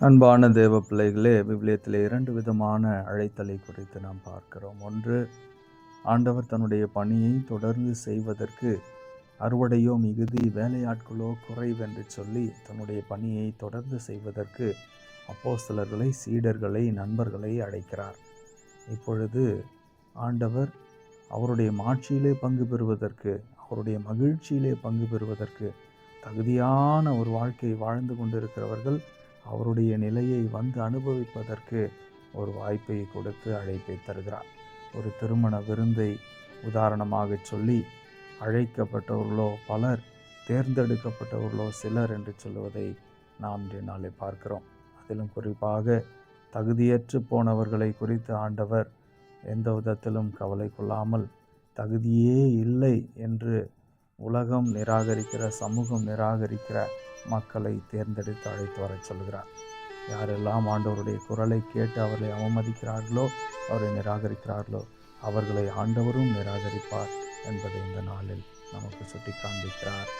அன்பான தேவ பிள்ளைகளே விவிலியத்தில் இரண்டு விதமான அழைத்தலை குறித்து நாம் பார்க்கிறோம். ஒன்று ஆண்டவர் தன்னுடைய பணியை தொடர்ந்து செய்வதற்கு அறுவடையோ மிகுதி வேலையாட்களோ குறைவென்று சொல்லி தன்னுடைய பணியை தொடர்ந்து செய்வதற்கு அப்போஸ்தலர்களை சீடர்களை நண்பர்களை அழைக்கிறார். இப்பொழுது ஆண்டவர் அவருடைய மாட்சியிலே பங்கு பெறுவதற்கு அவருடைய மகிழ்ச்சியிலே பங்கு பெறுவதற்கு தகுதியான ஒரு வாழ்க்கை வாழ்ந்து கொண்டிருக்கிறவர்கள் அவருடைய நிலையை வந்து அனுபவிப்பதற்கு ஒரு வாய்ப்பை கொடுத்து அழைப்பை தருகிறார். ஒரு திருமண விருந்தை உதாரணமாக சொல்லி அழைக்கப்பட்டவர்களோ பலர் தேர்ந்தெடுக்கப்பட்டவர்களோ சிலர் என்று சொல்லுவதை நாம் இன்றைய நாளை பார்க்கிறோம். அதிலும் குறிப்பாக தகுதியற்று போனவர்களை குறித்து ஆண்டவர் எந்த விதத்திலும் கவலை கொள்ளாமல் தகுதியே இல்லை என்று உலகம் நிராகரிக்கிற சமூகம் நிராகரிக்கிற மக்களை தேர்ந்தெடுத்து அழைத்து வரச் சொல்கிறார். யாரெல்லாம் ஆண்டவருடைய குரலை கேட்டு அவர்களை அவமதிக்கிறார்களோ அவரை நிராகரிக்கிறார்களோ அவர்களை ஆண்டவரும் நிராகரிப்பார் என்பதை இந்த நாளில் நமக்கு சுட்டி காண்பிக்கிறார்